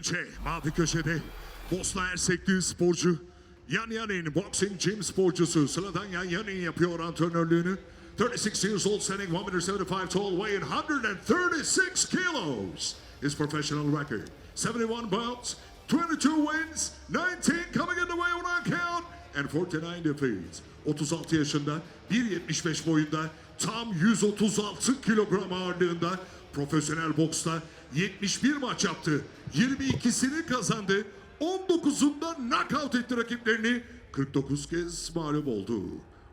Önce mavi köşede Bosna Hersekli sporcu Yan Yanin Boxing Gym sporcusu sıradan Yan Yanin yapıyor antrenörlüğünü. 36 years old, standing 1 meter 75 tall, weighing 136 kilos. His professional record 71 bouts, 22 wins, 19 coming in the way on count, and 49 defeats. 36 yaşında, 1.75 boyunda, tam 136 kilogram ağırlığında profesyonel boksta 71 maç yaptı. 22'sini kazandı. 19'unda knockout etti rakiplerini. 49 kez mağlup oldu.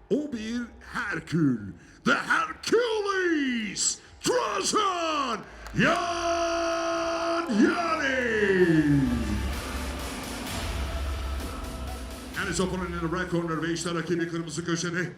O bir Herkül. The Hercules. Trozan Yan Yani. And his opponent in the red corner ve işte rakibi kırmızı köşede.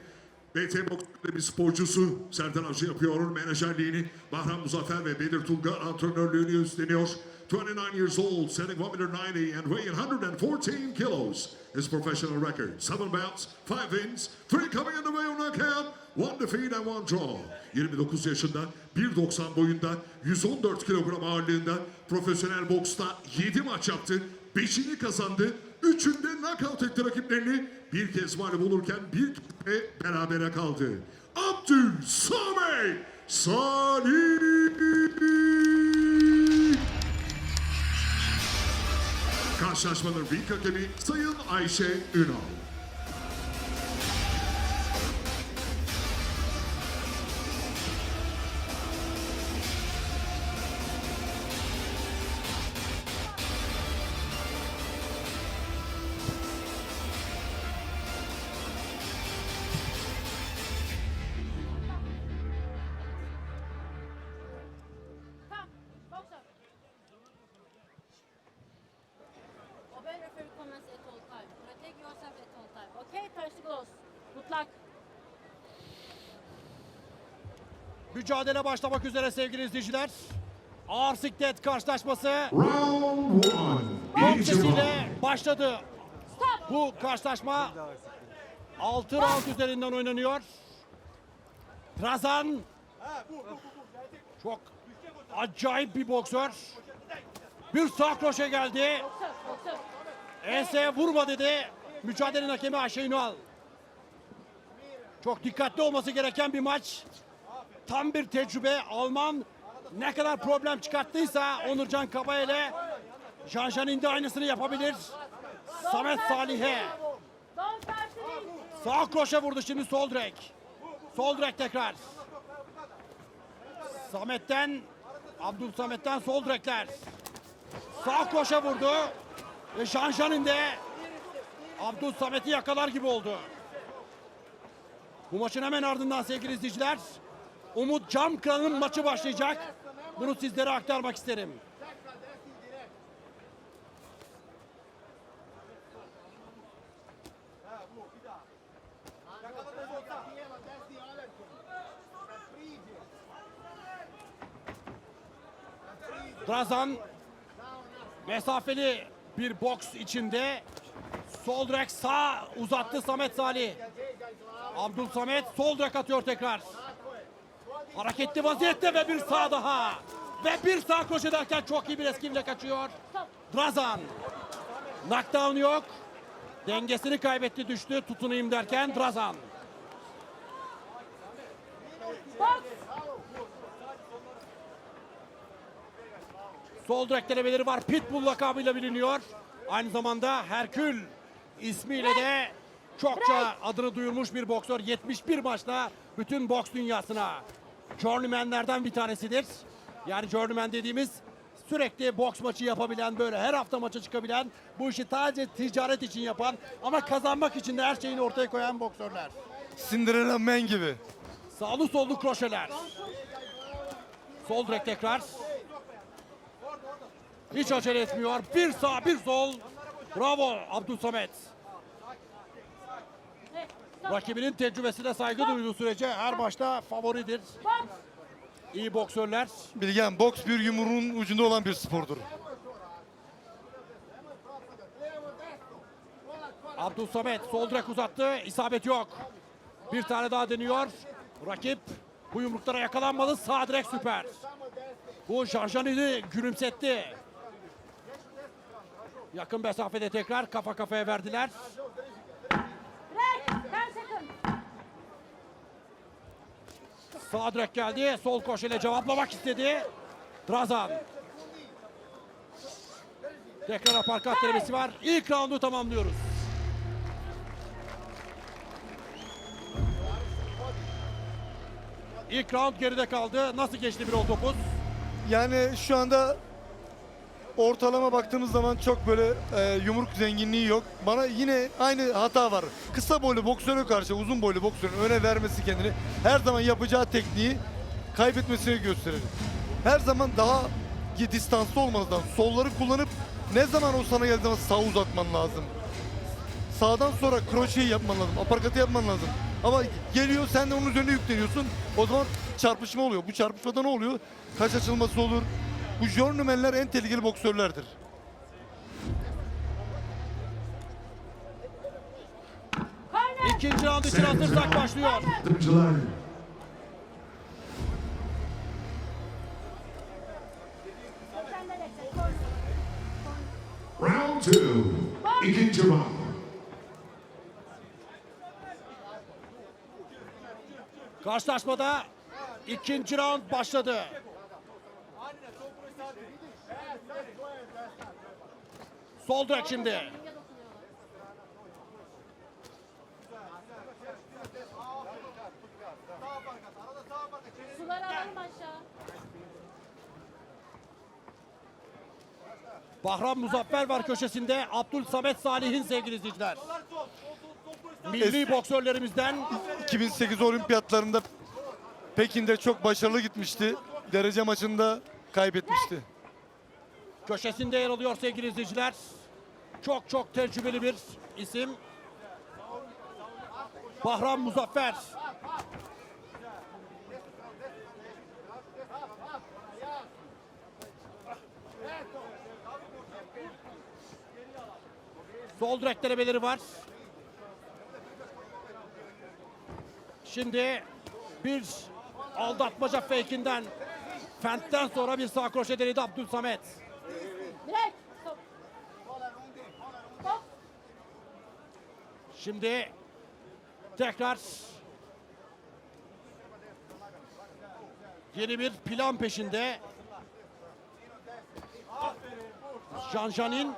BT Boks'ta bir sporcusu Serdar Avcı yapıyor menajerliğini. Bahram Muzaffer ve Bedir Tulgar antrenörlüğünü üstleniyor. 29 years old, setting 1 meter 90 and weighing 114 kilos. His professional record, 7 bouts, 5 wins, 3 coming in the way on knockout, 1 defeat and 1 draw. 29 yaşında, 1.90 boyunda, 114 kilogram ağırlığında profesyonel boksta 7 maç yaptı. 5'ini kazandı. Üçünde knockout etti rakiplerini. Bir kez mağlup olurken bir kere berabere kaldı. Abdül Samet Salih. Karşılaşmanın ring hakemi Sayın Ayşe Ünal. Luck. Mücadele başlamak üzere sevgili izleyiciler. Ağır siklet karşılaşması Round 1. gong sesiyle başladı. Bu karşılaşma 6 round üzerinden oynanıyor. Trazan çok acayip bir boksör. Bir sağ kroşe geldi. Enseye vurma dedi. Mücadelenin hakemi Ayşe Ünal. Çok dikkatli olması gereken bir maç. Tam bir tecrübe. Alman ne kadar problem çıkarttıysa Onurcan Kaba ile Jean Jean'in de aynısını yapabilir. Samet Salih'e sağ kroşe vurdu şimdi sol direk. Sol direk tekrar. Samet'ten Abdül Samet'ten sol direkler. Sağ kroşe vurdu. Ve Jean Jean'in de Abdül Samet'i yakalar gibi oldu. Bu maçın hemen ardından sevgili izleyiciler Umut Camkıran'ın maçı başlayacak. Bunu sizlere aktarmak isterim. Drazan mesafeli bir boks içinde sol direk sağ uzattı Samet Salih. Abdül Samet sol direk atıyor tekrar. Hareketli vaziyette ve bir sağ daha. Ve bir sağ koşu ederken çok iyi bir eskivle kaçıyor. Drazan. Knockdown yok. Dengesini kaybetti düştü. Tutunayım derken Drazan. Box. Sol direk denemeleri var. Pitbull lakabıyla biliniyor. Aynı zamanda Herkül ismiyle de çokça adını duyurmuş bir boksör. 71 maçla bütün boks dünyasına journeymanlerden bir tanesidir. Yani journeyman dediğimiz sürekli boks maçı yapabilen böyle her hafta maça çıkabilen bu işi sadece ticaret için yapan ama kazanmak için de her şeyini ortaya koyan boksörler. Cinderella Man gibi. Sağlı sollu kroşeler. Sol direk tekrar. Hiç acele etmiyor. Bir sağ bir sol. Bravo Abdülsamet. Rakibinin tecrübesine saygı duyduğu sürece her maçta favoridir. İyi boksörler. Bilgen, boks bir yumruğun ucunda olan bir spordur. Abdülsamet sol direk uzattı. İsabet yok. Bir tane daha deniyor. Rakip bu yumruklara yakalanmalı. Sağ direk süper. Bu Janjan'ı gülümsetti. Yakın mesafede tekrar kafa kafaya verdiler. Break. 10 seconds. Sağ direk geldi. Sol koşuyla cevaplamak istedi. Drazan. Tekrar aparkat denemesi var. İlk roundu tamamlıyoruz. İlk round geride kaldı. Nasıl geçti 1.19? Yani şu anda ortalama baktığımız zaman çok böyle e, yumruk zenginliği yok. Bana yine aynı hata var. Kısa boylu boksöre karşı uzun boylu boksörün öne vermesi kendini her zaman yapacağı tekniği kaybetmesini gösterir. Her zaman daha distanslı olmanız lazım. Solları kullanıp ne zaman o sana geldiği zaman sağ uzatman lazım. Sağdan sonra kroşeyi yapman lazım. Aparkatı yapman lazım. Ama geliyor sen de onun üzerine yükleniyorsun. O zaman çarpışma oluyor. Bu çarpışmada ne oluyor? Kaç açılması olur. Bu journeymanler en tehlikeli boksörlerdir. İkinci round için hazırsak başlıyor. Yardımcılar. Round two. İkinci round. Karşılaşmada ikinci round başladı. Sol direk şimdi. Suları alalım aşağı. Bahram Muzaffer var köşesinde. Abdül Samet Salih'in sevgili izleyiciler. Milli boksörlerimizden 2008 olimpiyatlarında Pekin'de çok başarılı gitmişti. Derece maçında kaybetmişti. köşesinde yer alıyor sevgili izleyiciler. Çok çok tecrübeli bir isim. Bahram Muzaffer. Sol direk denemeleri var. Şimdi bir aldatmaca fake'inden Fent'ten sonra bir sağ kroşe denedi Abdülsamet. Break. Stop. Stop. Şimdi tekrar yeni bir plan peşinde. Can Jan'in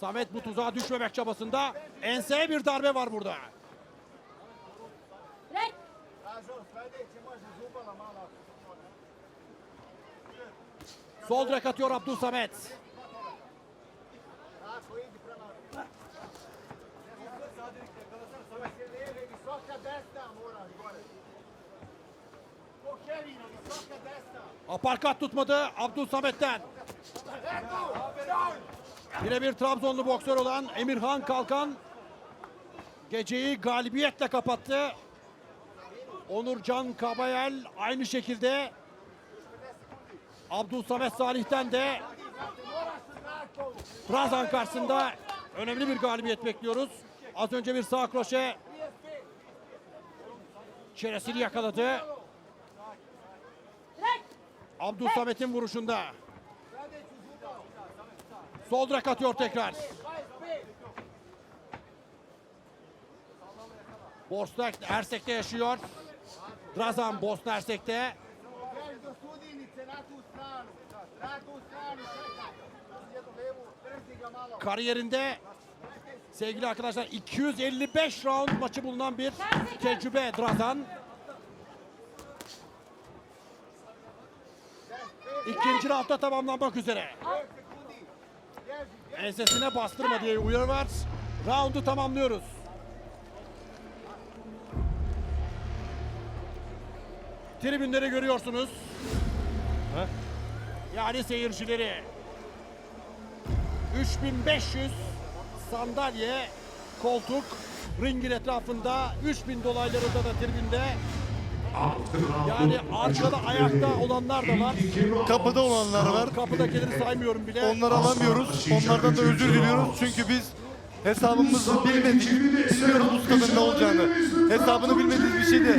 Samet bu tuzağa düşmemek çabasında enseye bir darbe var burada. Sol direk atıyor Abdül Samet. Aparkat tutmadı Abdül Samet'ten. Yine bir Trabzonlu boksör olan Emirhan Kalkan geceyi galibiyetle kapattı. Onurcan Kabayel aynı şekilde Abdül Samet Salih'ten de Razan karşısında önemli bir galibiyet bekliyoruz. Az önce bir sağ kroşe çenesini yakaladı. Abdül Samet'in vuruşunda. Sol direk atıyor tekrar. Bosna Hersek'te yaşıyor. Drazan Bosna malo. kariyerinde sevgili arkadaşlar 255 round maçı bulunan bir tecrübe Drazan. İkinci roundda tamamlanmak üzere. Ensesine bastırma diye uyarı var. Roundu tamamlıyoruz. Tribünleri görüyorsunuz. Yani seyircileri. 3500 sandalye, koltuk, ringin etrafında 3000 dolaylarında da tribünde. Yani arkada ayakta olanlar da var. Kapıda olanlar var. Kapıdakileri saymıyorum bile. Onları alamıyoruz. Onlardan da özür diliyoruz. Çünkü biz hesabımızı bilmedik. Bilmiyoruz bu stadın ne olacağını. Hesabını bilmediğimiz bir şeyde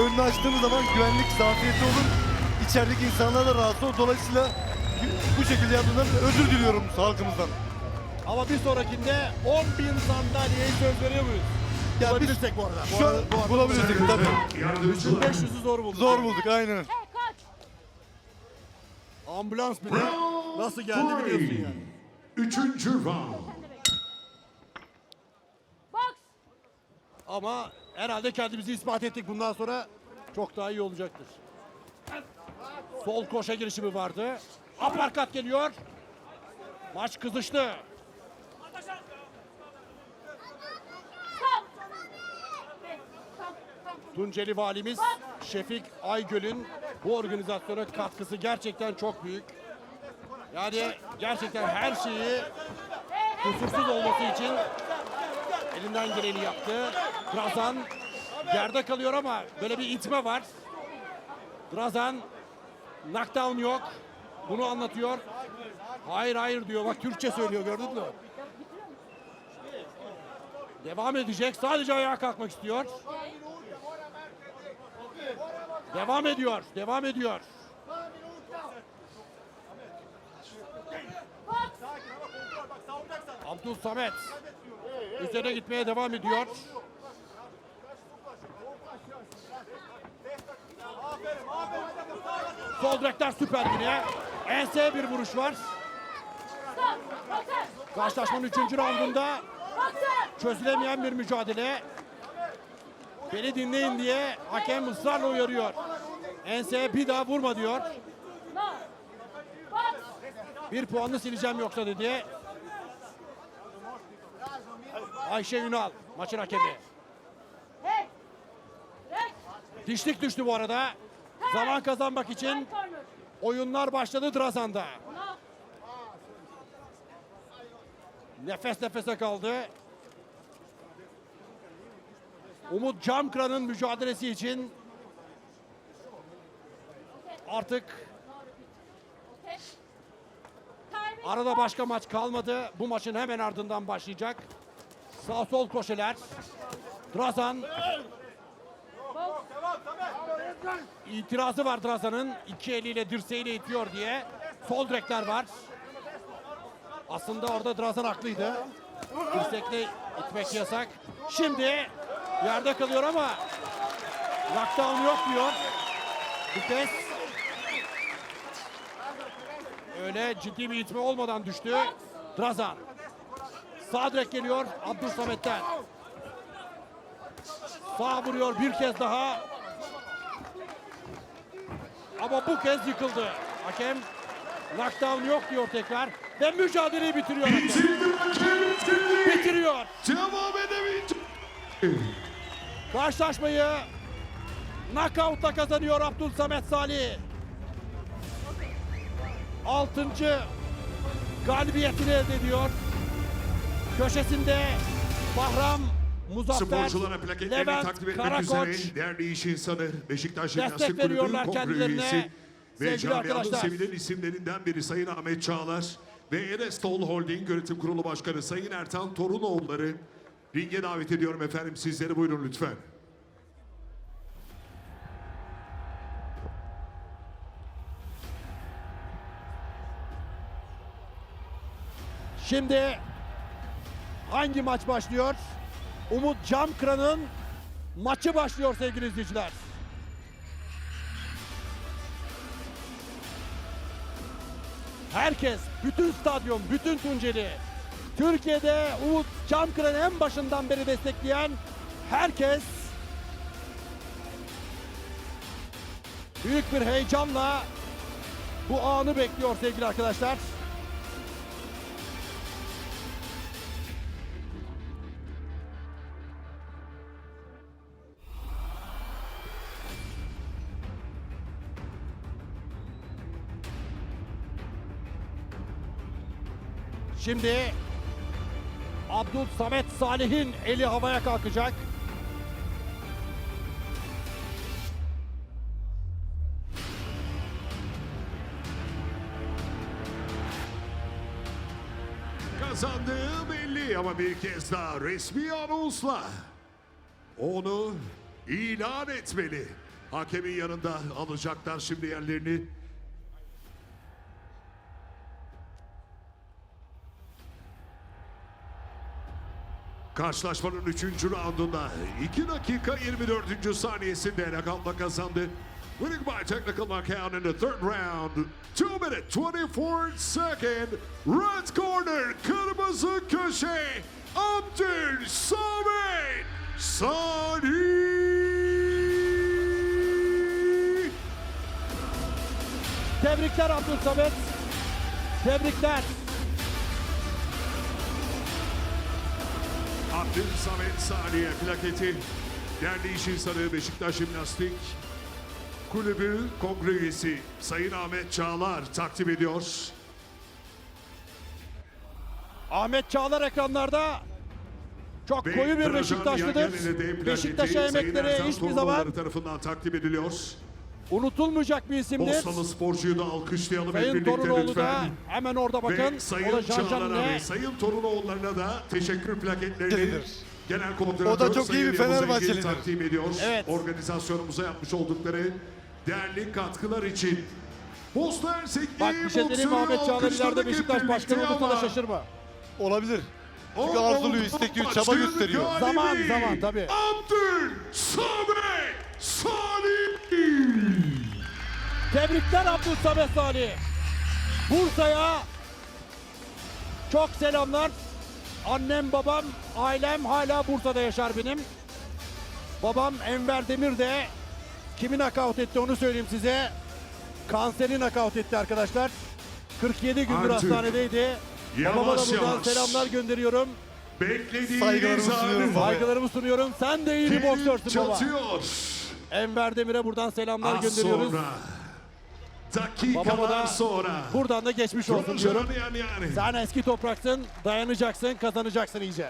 önünü açtığımız zaman güvenlik zafiyeti olur. İçerideki insanlar da rahatsız olur. Dolayısıyla bu şekilde yaptığından özür diliyorum halkımızdan. Ama bir sonrakinde 10 bin sandalyeye söz veriyor muyuz? Ya Bulabilirsek bu arada. Şu bu arada bulabilirsek tabii. Yardımcılar. 500'ü zor bulduk. Zor bulduk aynen. Ambulans bile nasıl geldi biliyorsun yani. Üçüncü round. Box. Ama herhalde kendimizi ispat ettik. Bundan sonra çok daha iyi olacaktır. Sol koşa girişimi vardı. Aparkat geliyor. Maç kızıştı. Stop. Hey, stop, stop. Tunceli valimiz Şefik Aygöl'ün bu organizasyona katkısı gerçekten çok büyük. Yani gerçekten her şeyi kusursuz olması için elinden geleni yaptı. Drazan yerde kalıyor ama böyle bir itme var. Drazan knockdown yok. Bunu anlatıyor. Hayır hayır diyor. Bak Türkçe söylüyor gördün mü? Devam edecek. Sadece ayağa kalkmak istiyor. Devam ediyor. Devam ediyor. Abdul Samet üzerine gitmeye devam ediyor. Sol direkler süper yine. Ense bir vuruş var. Karşılaşmanın 3. raundunda Boxer. çözülemeyen bir mücadele. Beni dinleyin diye hakem ısrarla uyarıyor. Ense bir daha vurma diyor. Bir puanını sileceğim yoksa dedi. Ayşe Ünal maçın hakemi. Dişlik düştü bu arada. Zaman kazanmak için oyunlar başladı Drazan'da. Nefes nefese kaldı. Umut Camkran'ın mücadelesi için artık arada başka maç kalmadı. Bu maçın hemen ardından başlayacak. Sağ sol koşular. Drazan itirazı var Drazan'ın. İki eliyle dirseğiyle itiyor diye. Sol direkler var. Aslında orada Drazan haklıydı. Dirsekle itmek yasak. Şimdi yerde kalıyor ama knockdown yok diyor. Kez öyle ciddi bir itme olmadan düştü. Drazan. Sağ direk geliyor Abdülsamet'ten. Sağ vuruyor bir kez daha. Ama bu kez yıkıldı. Hakem knockdown yok diyor tekrar. Ve mücadeleyi bitiriyor. Bitiriyor. Devam edemeyecek. Karşılaşmayı knockout'ta kazanıyor Abdülsamet Salih. Altıncı galibiyetini elde ediyor. Köşesinde Bahram Muzaffer, Sporculara plaketlerini Levent takdim etmek Karakoç, üzere değerli iş insanı Beşiktaş Destek Jimnastik Kulübü veriyorlar kongre kendilerine. üyesi ve camianın sevilen isimlerinden biri Sayın Ahmet Çağlar ve Erestol Holding Yönetim Kurulu Başkanı Sayın Ertan Torunoğulları ringe davet ediyorum efendim sizleri buyurun lütfen. Şimdi hangi maç başlıyor? Umut Camkran'ın maçı başlıyor sevgili izleyiciler. Herkes, bütün stadyum, bütün Tunceli, Türkiye'de Umut Camkran'ı en başından beri destekleyen herkes büyük bir heyecanla bu anı bekliyor sevgili arkadaşlar. Şimdi Abdul Samet Salih'in eli havaya kalkacak. Kazandığı belli ama bir kez daha resmi anonsla onu ilan etmeli. Hakemin yanında alacaklar şimdi yerlerini. Karşılaşmanın 3. raundunda 2 dakika 24. saniyesinde knockoutla kazandı. Winning by technical knockout in the third round. 2 minute 24 second. Red corner kırmızı köşe. Abdül Samet Sani. Tebrikler Abdülsamet. Tebrikler. Abdülsamet Saniye plaketi. Değerli iş insanı Beşiktaş Jimnastik Kulübü Kongre üyesi Sayın Ahmet Çağlar takdim ediyor. Ahmet Çağlar ekranlarda çok Ve koyu bir Beşiktaşlıdır. Beşiktaş'a emekleri hiçbir zaman tarafından takdim ediliyor. Unutulmayacak bir isimdir. Bosnalı sporcuyu da alkışlayalım hep Sayın birlikte Torunoğlu da lütfen. hemen orada bakın. Ve Sayın da Çağlar'a ve Sayın Torunoğullarına da teşekkür plaketlerini. Genel Koordinatör O da çok iyi bir Fenerbahçelidir. takdim ediyor. Evet. Organizasyonumuza yapmış oldukları değerli katkılar için. Bosna Hersekli Bak bir şey mi Ahmet Çağlar ileride Beşiktaş başkanı da şaşırma. Olabilir. Çünkü arzuluyor, istekliyor, çaba gösteriyor. Zaman, zaman, tabii. Abdül Samet Tebrikler Abdülsamet Salih. Bursa'ya çok selamlar. Annem, babam, ailem hala Bursa'da yaşar benim. Babam Enver Demir de kimi nakavt etti onu söyleyeyim size. Kanseri nakavt etti arkadaşlar. 47 gündür Artık hastanedeydi. Babama da buradan yavaş selamlar gönderiyorum. Beklediğiniz Saygılarımı sunuyorum. Saygılarımı sunuyorum. Sen de iyi bir boksörsün baba. çatıyor. Enver Demir'e buradan selamlar Az gönderiyoruz. sonra. Babama da sonra. buradan da geçmiş olsun diyorum. Yani yani. Sen eski topraksın, dayanacaksın, kazanacaksın iyice.